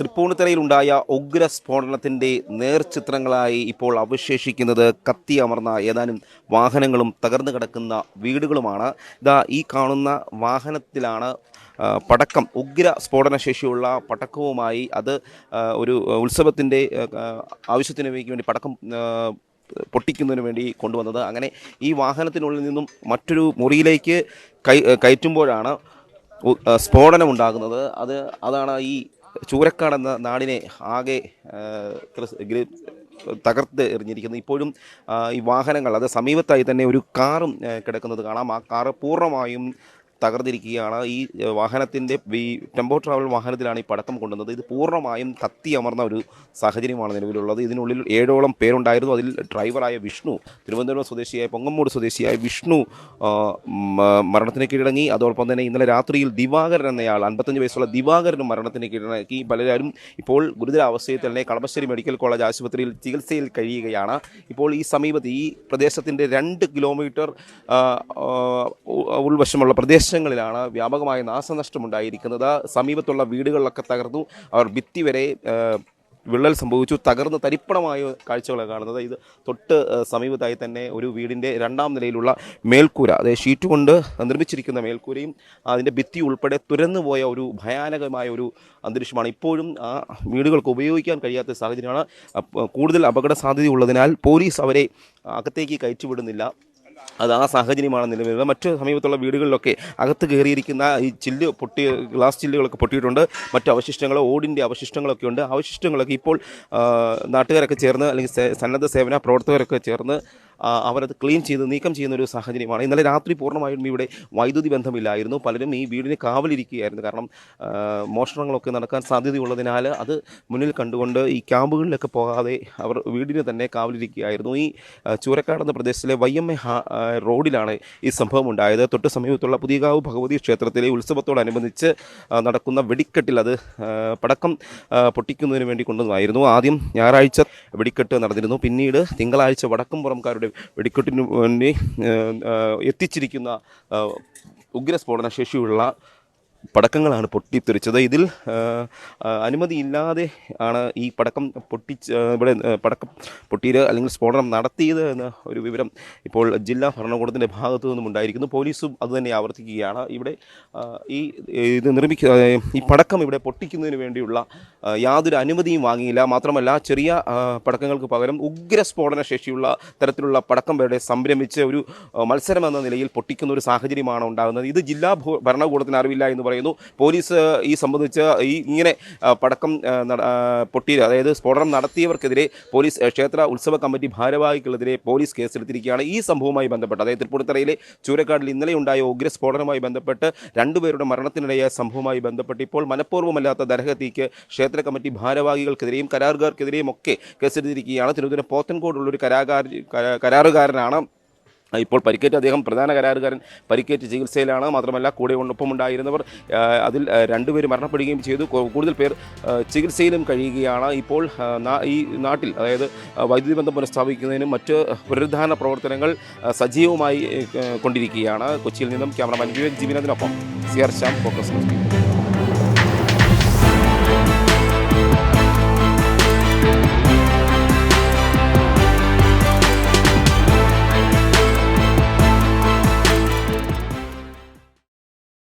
തൃപ്പൂണിത്തറയിലുണ്ടായ ഉഗ്ര സ്ഫോടനത്തിന്റെ നേർചിത്രങ്ങളായി ഇപ്പോൾ അവശേഷിക്കുന്നത് കത്തി അമർന്ന ഏതാനും വാഹനങ്ങളും തകർന്നു കിടക്കുന്ന വീടുകളുമാണ്. ഇതാ ഈ കാണുന്ന വാഹനത്തിലാണ് പടക്കം ഉഗ്ര സ്ഫോടനശേഷിയുള്ള പടക്കവുമായി അത് ഒരു ഉത്സവത്തിന്റെ ആവശ്യത്തിന് വേണ്ടി പടക്കം പൊട്ടിക്കുന്നതിന് വേണ്ടി കൊണ്ടുവന്നത്. അങ്ങനെ ഈ വാഹനത്തിനുള്ളിൽ നിന്നും മറ്റൊരു മുറിയിലേക്ക് കയറ്റുമ്പോഴാണ് ഉ- ആ, സ്ഫോടനമുണ്ടാകുന്നത്. അത് അതാണ് ഈ ചൂരക്കാട് എന്ന നാടിനെ ആകെ തകർത്ത് എറിഞ്ഞിരിക്കുന്നത് ഇപ്പോഴും ഈ വാഹനങ്ങൾ അത് സമീപത്തായി തന്നെ ഒരു കാറും കിടക്കുന്നത് കാണാം. ആ കാറ് പൂർണമായും തകർന്നിരിക്കുകയാണ്. ഈ വാഹനത്തിന്റെ ഈ ടെമ്പോ ട്രാവൽ വാഹനത്തിലാണ് ഈ പടക്കം കൊണ്ടുവന്നത്. ഇത് പൂർണമായും കത്തി അമർന്ന ഒരു സാഹചര്യമാണ് നിലവിലുള്ളത്. ഇതിനുള്ളിൽ ഏഴോളം പേരുണ്ടായിരുന്നു. അതിൽ ഡ്രൈവറായ വിഷ്ണു തിരുവനന്തപുരം സ്വദേശിയായ പൊങ്ങമ്മൂട് സ്വദേശിയായ വിഷ്ണു മരണത്തിന് കീഴടങ്ങി. അതോടൊപ്പം തന്നെ ഇന്നലെ രാത്രിയിൽ ദിവാകരൻ എന്നയാൾ അൻപത്തഞ്ച് വയസ്സുള്ള ദിവാകരനും മരണത്തിന് കീഴടക്കി പലരും ഇപ്പോൾ ഗുരുതരാവസ്ഥയിൽ തന്നെ കളമശ്ശേരി മെഡിക്കൽ കോളേജ് ആശുപത്രിയിൽ ചികിത്സയിൽ കഴിയുകയാണ്. ഇപ്പോൾ ഈ സമീപത്ത് ഈ പ്രദേശത്തിന്റെ രണ്ട് കിലോമീറ്റർ ഉൾവശമുള്ള ആ, പ്രദേശങ്ങളിലാണ് വ്യാപകമായ നാശനഷ്ടമുണ്ടായിരിക്കുന്നത്. സമീപത്തുള്ള വീടുകളിലൊക്കെ തകർന്നു. അവർ ഭിത്തി വരെ വിള്ളൽ സംഭവിച്ചു. തകർന്ന് തരിപ്പണമായ കാഴ്ചകളാണ് കാണുന്നത്. ഇത് തൊട്ട് സമീപത്തായി തന്നെ ഒരു വീടിന്റെ രണ്ടാം നിലയിലുള്ള മേൽക്കൂര അതായത് ഷീറ്റ് കൊണ്ട് നിർമ്മിച്ചിരിക്കുന്ന മേൽക്കൂരയും അതിന്റെ ഭിത്തി ഉൾപ്പെടെ തുരന്നു പോയ ഒരു ഭയാനകമായ ഒരു അന്തരീക്ഷമാണ്. ഇപ്പോഴും ആ വീടുകൾക്ക് ഉപയോഗിക്കാൻ കഴിയാത്ത സാഹചര്യമാണ്. കൂടുതൽ അപകട സാധ്യതയുള്ളതിനാൽ പോലീസ് അവരെ അകത്തേക്ക് കയറ്റിവിടുന്നില്ല. അത് ആ സാഹചര്യമാണ് നിലവിലുള്ളത്. മറ്റ് സമീപത്തുള്ള വീടുകളിലൊക്കെ അകത്ത് കയറിയിരിക്കുന്ന ഈ ചില്ല് പൊട്ടി ഗ്ലാസ് ചില്ലുകളൊക്കെ പൊട്ടിയിട്ടുണ്ട്. മറ്റു അവശിഷ്ടങ്ങൾ ഓടിന്റെ അവശിഷ്ടങ്ങളൊക്കെ ഉണ്ട്. അവശിഷ്ടങ്ങളൊക്കെ ഇപ്പോൾ നാട്ടുകാരൊക്കെ ചേർന്ന് അല്ലെങ്കിൽ സന്നദ്ധ സേവന പ്രവർത്തകരൊക്കെ ചേർന്ന് അവരത് ക്ലീൻ ചെയ്ത് നീക്കം ചെയ്യുന്ന ഒരു സാഹചര്യമാണ്. ഇന്നലെ രാത്രി പൂർണമായും ഇവിടെ വൈദ്യുതി ബന്ധമില്ലായിരുന്നു. പലരും ഈ വീടിന് കാവലിരിക്കുകയായിരുന്നു. കാരണം മോഷണങ്ങളൊക്കെ നടക്കാൻ സാധ്യതയുള്ളതിനാൽ അത് മുന്നിൽ കണ്ടുകൊണ്ട് ഈ ക്യാമ്പുകളിലൊക്കെ പോകാതെ അവർ വീടിന് തന്നെ കാവലിരിക്കുകയായിരുന്നു. ഈ ചൂരക്കാട് എന്ന പ്രദേശത്തിലെ വൈ എം എ റോഡിലാണ് ഈ സംഭവം ഉണ്ടായത് തൊട്ട് സമീപത്തുള്ള പുതിയകാവ് ഭഗവതി ക്ഷേത്രത്തിലെ ഉത്സവത്തോടനുബന്ധിച്ച് നടക്കുന്ന വെടിക്കെട്ടിൽ അത് പടക്കം പൊട്ടിക്കുന്നതിന് വേണ്ടി കൊണ്ടുവന്നായിരുന്നു ആദ്യം ഞായറാഴ്ച വെടിക്കെട്ട് നടന്നിരുന്നു. പിന്നീട് തിങ്കളാഴ്ച വടക്കംപുറംകാരുടെ വെടിക്കെട്ടിന് വേണ്ടി എത്തിച്ചിരിക്കുന്ന ഉഗ്രസ്ഫോടന ശേഷിയുള്ള പടക്കങ്ങളാണ് പൊട്ടിത്തെറിച്ചത്. ഇതിൽ അനുമതിയില്ലാതെ ആണ് ഈ പടക്കം പൊട്ടിച്ച് ഇവിടെ പടക്കം പൊട്ടിയത് അല്ലെങ്കിൽ സ്ഫോടനം നടത്തിയത് എന്ന ഒരു വിവരം ഇപ്പോൾ ജില്ലാ ഭരണകൂടത്തിന്റെ ഭാഗത്തു നിന്നും ഉണ്ടായിരിക്കുന്നു. പോലീസും അതുതന്നെ ആവർത്തിക്കുകയാണ്. ഇവിടെ ഈ ഇത് നിർമ്മിക്ക ഈ പടക്കം ഇവിടെ പൊട്ടിക്കുന്നതിന് വേണ്ടിയുള്ള യാതൊരു അനുമതിയും വാങ്ങിയില്ല. മാത്രമല്ല ചെറിയ പടക്കങ്ങൾക്ക് പകരം ഉഗ്ര സ്ഫോടന ശേഷിയുള്ള തരത്തിലുള്ള പടക്കം ഇവിടെ സംരംഭിച്ച് ഒരു മത്സരം എന്ന നിലയിൽ പൊട്ടിക്കുന്ന ഒരു സാഹചര്യമാണ് ഉണ്ടാകുന്നത്. ഇത് ജില്ലാ ഭരണകൂടത്തിന് അറിവില്ല എന്ന് പറയുന്നു. പോലീസ് ഈ സംബന്ധിച്ച് ഈ ഇങ്ങനെ പടക്കം പൊട്ടി അതായത് സ്ഫോടനം നടത്തിയവർക്കെതിരെ പോലീസ് ക്ഷേത്ര ഉത്സവ കമ്മിറ്റി ഭാരവാഹികൾക്കെതിരെ പോലീസ് കേസെടുത്തിരിക്കുകയാണ് ഈ സംഭവവുമായി ബന്ധപ്പെട്ട്. അതായത് തൃപ്പൂണിത്തറയിലെ ചൂരക്കാടിൽ ഇന്നലെ ഉണ്ടായ ഉഗ്ര സ്ഫോടനവുമായി ബന്ധപ്പെട്ട് രണ്ടുപേരുടെ മരണത്തിനിടയായ സംഭവവുമായി ബന്ധപ്പെട്ട് ഇപ്പോൾ മനഃപൂർവമല്ലാത്ത ദരഹത്തിക്ക് ക്ഷേത്ര കമ്മിറ്റി ഭാരവാഹികൾക്കെതിരെയും കരാറുകാർക്കെതിരെയും ഒക്കെ കേസെടുത്തിരിക്കുകയാണ്. തിരുവനന്തപുരം പോത്തൻകോടുള്ള ഒരു കരാറുകാരനാണ് ഇപ്പോൾ പരിക്കേറ്റ അദ്ദേഹം പ്രധാന കരാറുകാരൻ പരിക്കേറ്റ് ചികിത്സയിലാണ്. മാത്രമല്ല കൂടെ ഒപ്പമുണ്ടായിരുന്നവർ ഉണ്ടായിരുന്നവർ അതിൽ രണ്ടുപേർ മരണപ്പെടുകയും ചെയ്തു. കൂടുതൽ പേർ ചികിത്സയിലും കഴിയുകയാണ്. ഇപ്പോൾ ഈ നാട്ടിൽ അതായത് വൈദ്യുതി ബന്ധം പുനഃസ്ഥാപിക്കുന്നതിനും മറ്റ് പുനരുദ്ധാരണ പ്രവർത്തനങ്ങൾ സജീവമായി കൊണ്ടിരിക്കുകയാണ്. കൊച്ചിയിൽ നിന്നും cameraman Vivek ജീവനത്തിനൊപ്പം C R Shyam focus news.